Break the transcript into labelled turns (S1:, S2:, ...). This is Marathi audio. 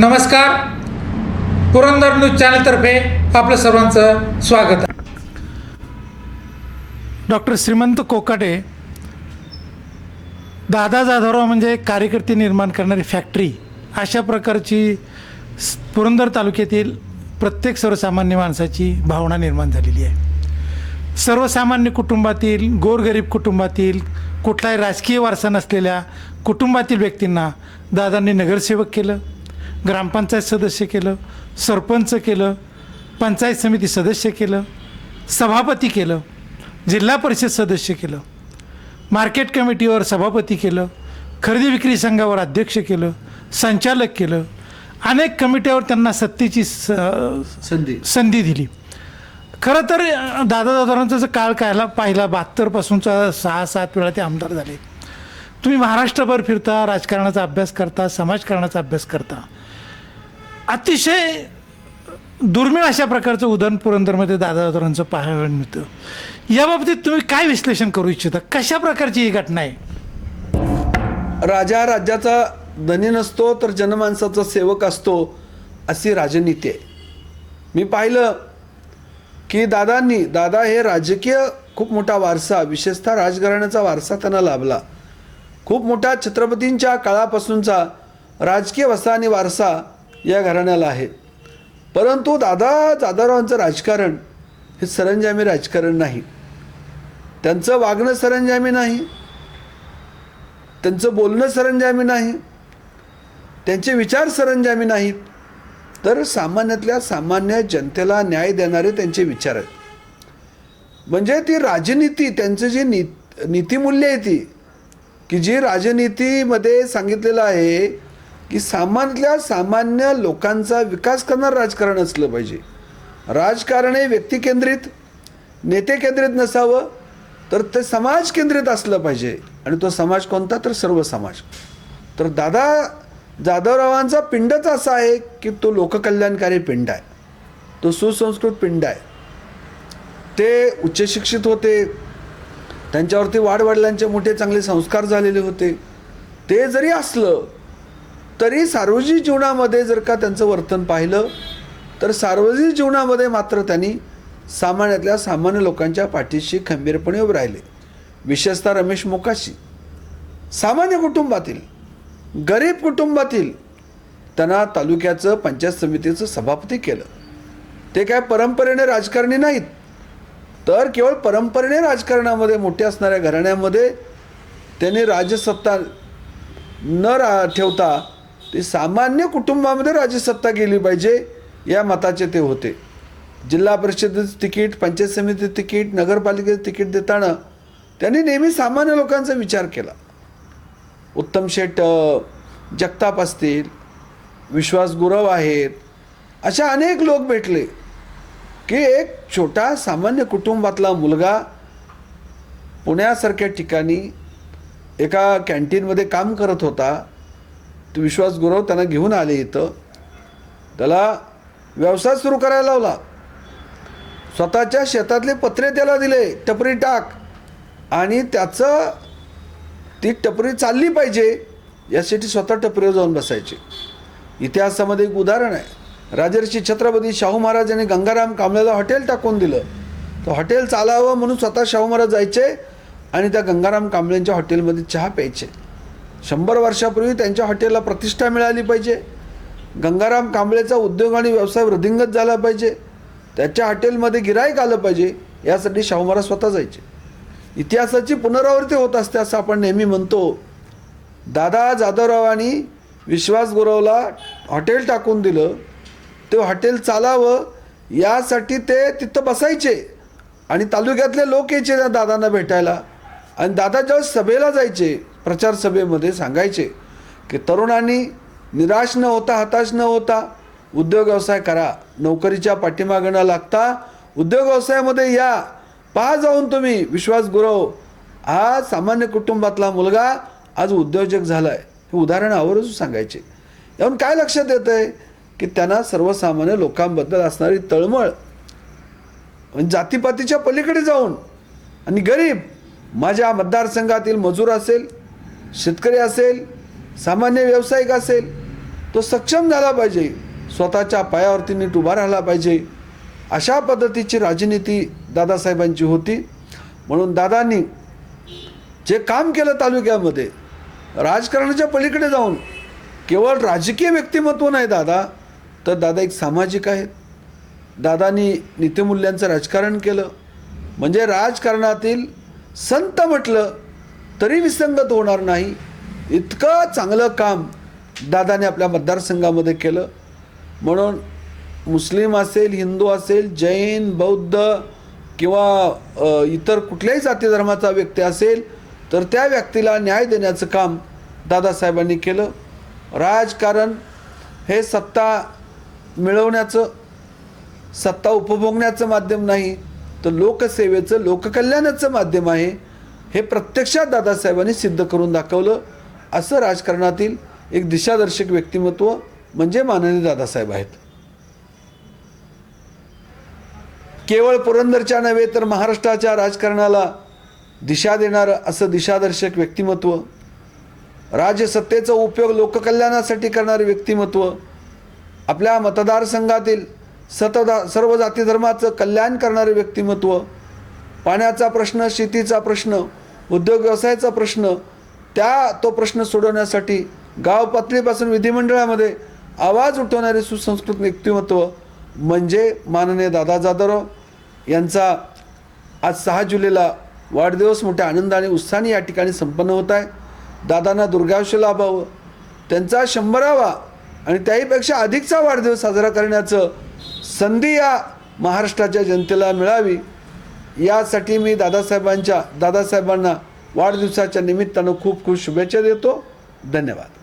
S1: नमस्कार. पुरंदर न्यूज चॅनलतर्फे आपलं सर्वांचं स्वागत. आहे डॉक्टर श्रीमंत कोकाटे दादा जाधवराव म्हणजे कार्यकर्ते निर्माण करणारी फॅक्टरी. अशा प्रकारची पुरंदर तालुक्यातील प्रत्येक सर्वसामान्य माणसाची भावना निर्माण झालेली आहे. सर्वसामान्य कुटुंबातील गोरगरीब कुटुंबातील कुठलाही राजकीय वारसा नसलेल्या कुटुंबातील व्यक्तींना दादांनी नगरसेवक केलं. ग्रामपंचायत सदस्य केलं सरपंच केलं पंचायत समिती सदस्य केलं सभापती केलं जिल्हा परिषद सदस्य केलं मार्केट कमिटीवर सभापती केलं खरेदी विक्री संघावर अध्यक्ष केलं संचालक केलं अनेक कमिट्यावर त्यांना सत्तेची स
S2: संधी.
S1: संधी दिली. खरं तर दादा दादारांचा जर काळ कायला पाहिला बहात्तरपासूनचा सहा सात वेळा ते आमदार झाले. तुम्ही महाराष्ट्रभर फिरता राजकारणाचा अभ्यास करता समाजकारणाचा अभ्यास करता. अतिशय दुर्मिळ अशा प्रकारचं उदाहरण पुरंदरमध्ये दादा पाहायला मिळतं. याबाबतीत तुम्ही काय विश्लेषण करू इच्छिता? कशा प्रकारची ही घटना आहे?
S2: राजा राज्याचा धनी नसतो तर जनमानसाचा सेवक असतो अशी राजनीती आहे. मी पाहिलं की दादांनी दादा हे राजकीय खूप मोठा वारसा विशेषतः राजघराण्याचा वारसा त्यांना लाभला. खूप मोठा छत्रपतींच्या काळापासूनचा राजकीय वसा आणि वारसा या घराण्याला आहे. परंतु दादा दादारावांचं राजकारण हे सरंजामी राजकारण नाही. त्यांचं वागणं सरंजामी नाही. त्यांचं बोलणं सरंजामी नाही. त्यांचे विचार सरंजामी नाहीत. तर सामान्यातल्या सामान्य जनतेला न्याय देणारे त्यांचे विचार आहेत. म्हणजे ती राजनीती त्यांचं जी नी नीतिमूल्य आहे ती की जी राजनीतीमध्ये सांगितलेलं आहे की सामान्यातल्या सामान्य लोकांचा विकास करणारं राजकारण असलं पाहिजे. राजकारण हे व्यक्तिकेंद्रित नेते केंद्रित नसावं तर ते समाज केंद्रित असलं पाहिजे. आणि तो समाज कोणता? तर सर्व समाज. तर दादा जाधवरावांचा पिंडच असा आहे की तो लोककल्याणकारी पिंड आहे. तो सुसंस्कृत पिंड आहे. ते उच्चशिक्षित होते. त्यांच्यावरती वाडवडिलांचे मोठे चांगले संस्कार झालेले होते. ते जरी असलं तरी सार्वजनिक जीवनामध्ये जर का त्यांचं वर्तन पाहिलं तर सार्वजनिक जीवनामध्ये मात्र त्यांनी सामान्यातल्या सामान्य लोकांच्या पाठीशी खंबीरपणे उभे राहिले. विशेषतः रमेश मोकाशी. सामान्य कुटुंबातील गरीब कुटुंबातील त्यांना तालुक्याचं पंचायत समितीचं सभापती केलं. ते काय परंपरेने राजकारणी नाहीत तर केवळ परंपरेने राजकारणामध्ये मोठे असणाऱ्या घराण्यामध्ये त्यांनी राजसत्ता न रा ठेवता ते सामान्य कुटुंबामध्ये राजसत्ता गेली पाहिजे या मताचे ते होते. जिल्हा परिषदेचं तिकीट पंचायत समितीचं तिकीट नगरपालिकेचं तिकीट देताना त्यांनी नेहमी सामान्य लोकांचा विचार केला. उत्तम शेठ जगताप असतील विश्वास गुरव आहेत अशा अनेक लोक भेटले की एक छोटा सामान्य कुटुंबातला मुलगा पुण्यासारख्या ठिकाणी एका कॅन्टीनमध्ये काम करत होता. विश्वास गुरव त्यांना घेऊन आले इथं. त्याला व्यवसाय सुरू करायला लावला. स्वतःच्या शेतातले पत्रे त्याला दिले टपरी टाक. आणि त्याचं ती टपरी चालली पाहिजे यासाठी स्वतः टपरीवर जाऊन बसायचे. इतिहासामध्ये एक उदाहरण आहे. राजर्षी छत्रपती शाहू महाराज यांनी गंगाराम कांबळेला हॉटेल टाकून दिलं. तर हॉटेल चालावं म्हणून स्वतः शाहू महाराज जायचे आणि त्या गंगाराम कांबळेंच्या हॉटेलमध्ये चहा प्यायचे. शंभर वर्षापूर्वी त्यांच्या हॉटेलला प्रतिष्ठा मिळाली पाहिजे. गंगाराम कांबळेचा उद्योग आणि व्यवसाय वृद्धिंगत झाला पाहिजे. त्याच्या हॉटेलमध्ये गिराईक आलं पाहिजे यासाठी शाहू महाराज स्वतः जायचे. इतिहासाची पुनरावृत्ती होत असते असं आपण नेहमी म्हणतो. दादा जाधवरावांनी विश्वास गुरवला हॉटेल टाकून दिलं. ते हॉटेल चालावं यासाठी ते तिथं बसायचे. आणि तालुक्यातले लोक यायचे त्या दादांना भेटायला. आणि दादा जेव्हा सभेला जायचे प्रचारसभेमध्ये सांगायचे की तरुणांनी निराश न होता हताश न होता उद्योग व्यवसाय करा. नोकरीच्या पाठीमागं न लागता उद्योग व्यवसायामध्ये या. पहा जाऊन तुम्ही विश्वास गुरव. हा सामान्य कुटुंबातला मुलगा आज उद्योजक झाला आहे हे उदाहरण आवर्जून सांगायचे. यावरून काय लक्षात येतं आहे की त्यांना सर्वसामान्य लोकांबद्दल असणारी तळमळ. म्हणजे जातीपातीच्या पलीकडे जाऊन. आणि गरीब. माझ्या मतदारसंघातील मजूर असेल शेतकरी असेल सामान्य व्यावसायिक असेल तो सक्षम झाला पाहिजे. स्वतःच्या पायावरती नीट उभा राहिला पाहिजे. अशा पद्धतीची राजनीती दादासाहेबांची होती. म्हणून दादांनी जे काम केलं तालुक्यामध्ये राजकारणाच्या पलीकडे जाऊन केवळ राजकीय व्यक्तिमत्व नाही दादा तर दादा एक सामाजिक आहेत. दादानी नीतिमूल्यांचं राजकारण केलं. म्हणजे राजकारणातील संत म्हटलं तरी विसंगत होणार नाही. इतकं चांगलं काम दादाने आपल्या मतदारसंघामध्ये केलं. म्हणून मुस्लिम असेल हिंदू असेल जैन बौद्ध किंवा इतर कुठल्याही जाती धर्माचा व्यक्ती असेल तर त्या व्यक्तीला न्याय देण्याचं काम दादासाहेबांनी केलं. राजकारण हे सत्ता मिळवण्याचं सत्ता उपभोगण्याचं माध्यम नाही तर लोकसेवेचं लोककल्याणाचं माध्यम आहे. हे प्रत्यक्षात दादासाहेबांनी सिद्ध करून दाखवलं. असं राजकारणातील एक दिशादर्शक व्यक्तिमत्व म्हणजे माननीय दादासाहेब आहेत. केवळ पुरंदरच्या नव्हे तर महाराष्ट्राच्या राजकारणाला दिशा देणारं असं दिशादर्शक व्यक्तिमत्व राजसत्तेचा उपयोग लोककल्याणासाठी करणारे व्यक्तिमत्व आपल्या मतदारसंघातील सतदा सर्व जाती धर्माचं कल्याण करणारे व्यक्तिमत्व पाण्याचा प्रश्न शेतीचा प्रश्न उद्योग व्यवसायाचा प्रश्न त्या तो प्रश्न सोडवण्यासाठी गाव पातळीपासून विधिमंडळामध्ये आवाज उठवणारे सुसंस्कृत व्यक्तिमत्व म्हणजे माननीय दादा जाधव यांचा आज सहा जुलैला वाढदिवस मोठ्या आनंद आणि उत्साहाने या ठिकाणी संपन्न होत आहे. दादांना दुर्गावश लाभावं त्यांचा शंभरावा आणि त्याहीपेक्षा अधिकचा वाढदिवस साजरा करण्याचं संधी या महाराष्ट्राच्या जनतेला मिळावी. यासाठी मी दादासाहेबांच्या दादासाहेबांना वाढदिवसाच्या निमित्तानं खूप खूप शुभेच्छा देतो. धन्यवाद.